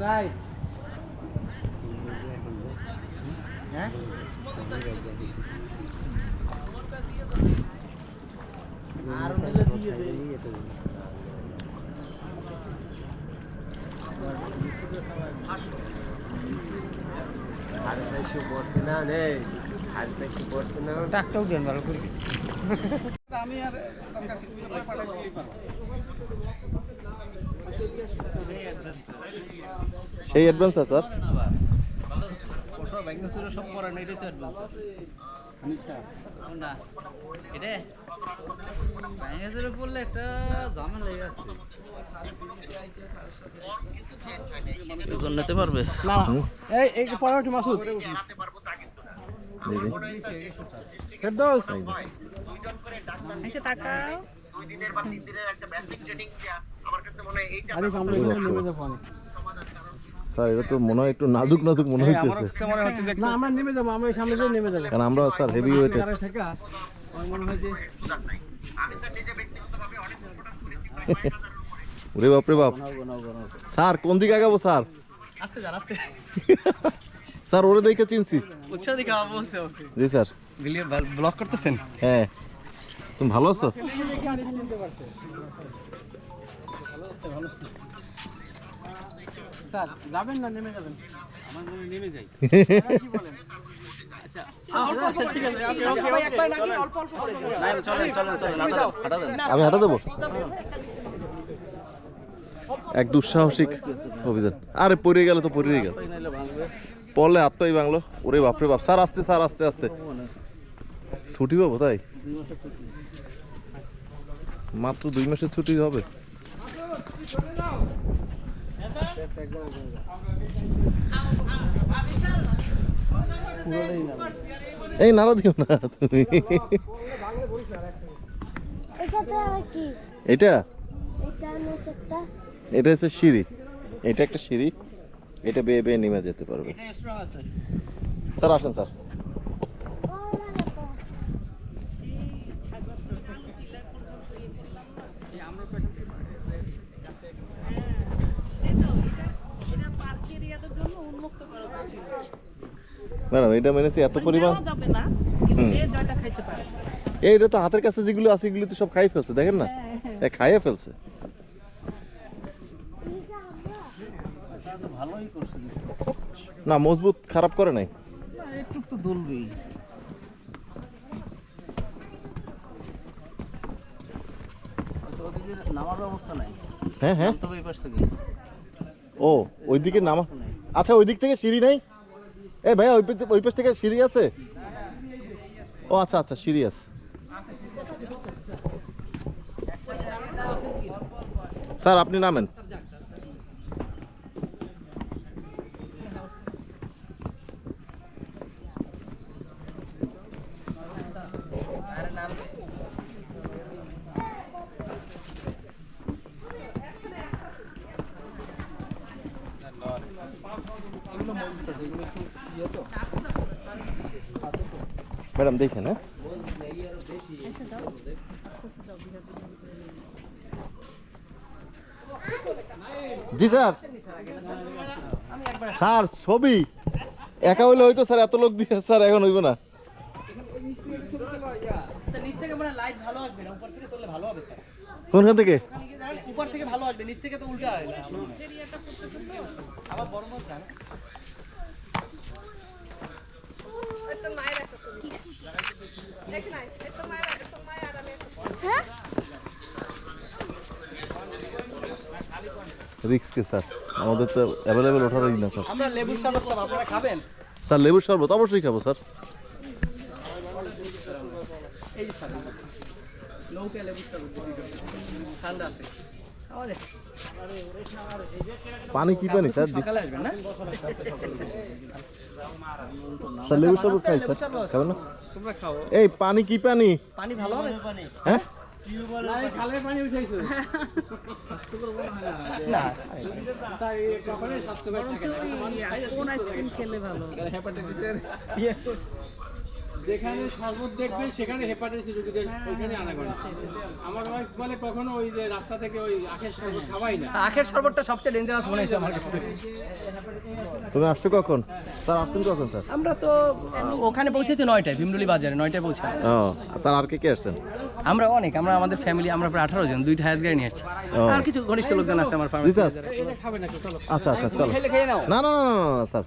চাই হ্যাঁ আর নিলে দিয়ে দে টাকটাও দেন ভালো করে। আমি আর সেই অ্যাডভান্স আছে স্যার? ওটা ব্যাংক ছিল সব করেন এটাই তো অ্যাডভান্স কোনটা এটা ব্যাংক ছিল পড়লে একটা ঝামেলা লেগে আছে ওজন নিতে পারবে না এই এই পরে উঠি মাসুদ জি জি ফেরদৌস এসে তাকাও আরে সামনে গেলে নেমে যাব আমি। স্যার এটা তো মনে হয় একটু নাজুক নাজুক মনে হইতেছে। মনে না আমরা নেমে যাব আমরা সামনে দিয়ে নেমে যাব। কারণ আমরা স্যার হেভি ওয়েটেড আরে থাকা আমার মনে হয় যে ওরে বাপ রে বাপ। স্যার কোন দিকে আগাবো স্যার? আস্তে যান আস্তে। স্যার ওরে দেখে চিনছি। উৎসাহ দিকে বলছে জি স্যার। ভিডিও করতেছেন? হ্যাঁ। তুমি ভালো আছো? স্যার যাবেন না নেমে যাবেন। আমার মনে নেমে যাই। কি বলেন আচ্ছা চলেন আমি হাঁটা দেবো? এক দুঃসাহসিক অভিযান। আরে পড়ে গেল তো পড়ে গেল। পড়লে আত্মাই বাংলো। ওরে বাপরে বাপ স্যার আস্তে স্যার আস্তে আস্তে। ছুটি পাবো তাই? মাত্র দুই মাসের ছুটি হবে। এই নাড়া দিও না তুমি। এটা? এটা হচ্ছে সিঁড়ি। এটা একটা সিঁড়ি। এটা বেয়ে বেয়ে নেমে যেতে পারবে। স্যার আসেন স্যার। ম্যাডাম এটা মেনেছি এত পরিমাণ নেওয়া যাবে না কিন্তু হুম। যে জয়টা খাইতে পারে। এই এটা তো হাতের কাছে যেগুলো আছে এগুলো তো সব খাই ফেলছে দেখেন না? এ খাইয়ে ফেলছে। না মজবুত খারাপ করে নাই। একটু তো দুলবেই। আচ্ছা, ওদিকে নামার ব্যবস্থা নাই? হ্যাঁ হ্যাঁ। ও ওইদিকে নামা আচ্ছা ওই দিক থেকে সিঁড়ি নাই? এ ভাইয়া, ওই ওই পাশ থেকে সিঁড়ি আছে? ও আচ্ছা আচ্ছা সিঁড়ি আছে। স্যার, আপনি নামেন। ম্যাডাম, দেখেন হ্যাঁ? জি, স্যার। স্যার, ছবি। একা হইলে হয়তো, স্যার, এত লোক দিয়ে, স্যার, এখন হইব না। কোনখান থেকে? উপর থেকে ভালো আসবে, নিচ থেকে তো উল্টা হয় আবার বড় মাছ না রিক্স কে স্যার? আমাদের তো অ্যাভেলেবেল ওঠারই না স্যার। আমরা লেবুর শরবত আপনারা খাবেন? স্যার লেবুর শরবত অবশ্যই খাব স্যার নৌকা লেবুর শরবত। ঠান্ডা আছে। পানি কি পানি স্যার দি- সকালে আসবেন না স্যার লেবুর শরবত খাই স্যার খাবেন না তোমরা খাও এই পানি কি পানি পানি ভালো হবে হ্যাঁ খালে পানি উঠাইছো না স্যার এই কখনো স্বাস্থ্যকর যেখানে শরবত দেখবেন সেখানে হেপাটাইটিস রোগীদের ওইখানে আনাগোনা আমার ওয়াইফ বলে কখনো ওই যে রাস্তা থেকে ওই আখের শরবত খাওয়াই না। আখের শরবতটা সবচেয়ে ডেঞ্জারাস মনে হয়েছে আমার কাছে। তুমি আসছো কখন? স্যার আসছেন কখন স্যার? আমরা তো ওখানে পৌঁছেছি নয়টায় ভীমরুলি বাজারে নয়টায় পৌঁছাই ও স্যার আর কে কে আসছেন? আমরা অনেক আমরা আমাদের ফ্যামিলি আমরা প্রায় আঠারো জন দুইটা হায়াস গাড়ি নিয়ে আসছি। আর কিছু ঘনিষ্ঠ লোকজন আছে আমার স্যার। আচ্ছা আচ্ছা চলো। খেলে খেয়ে নাও। না না না না না, না স্যার।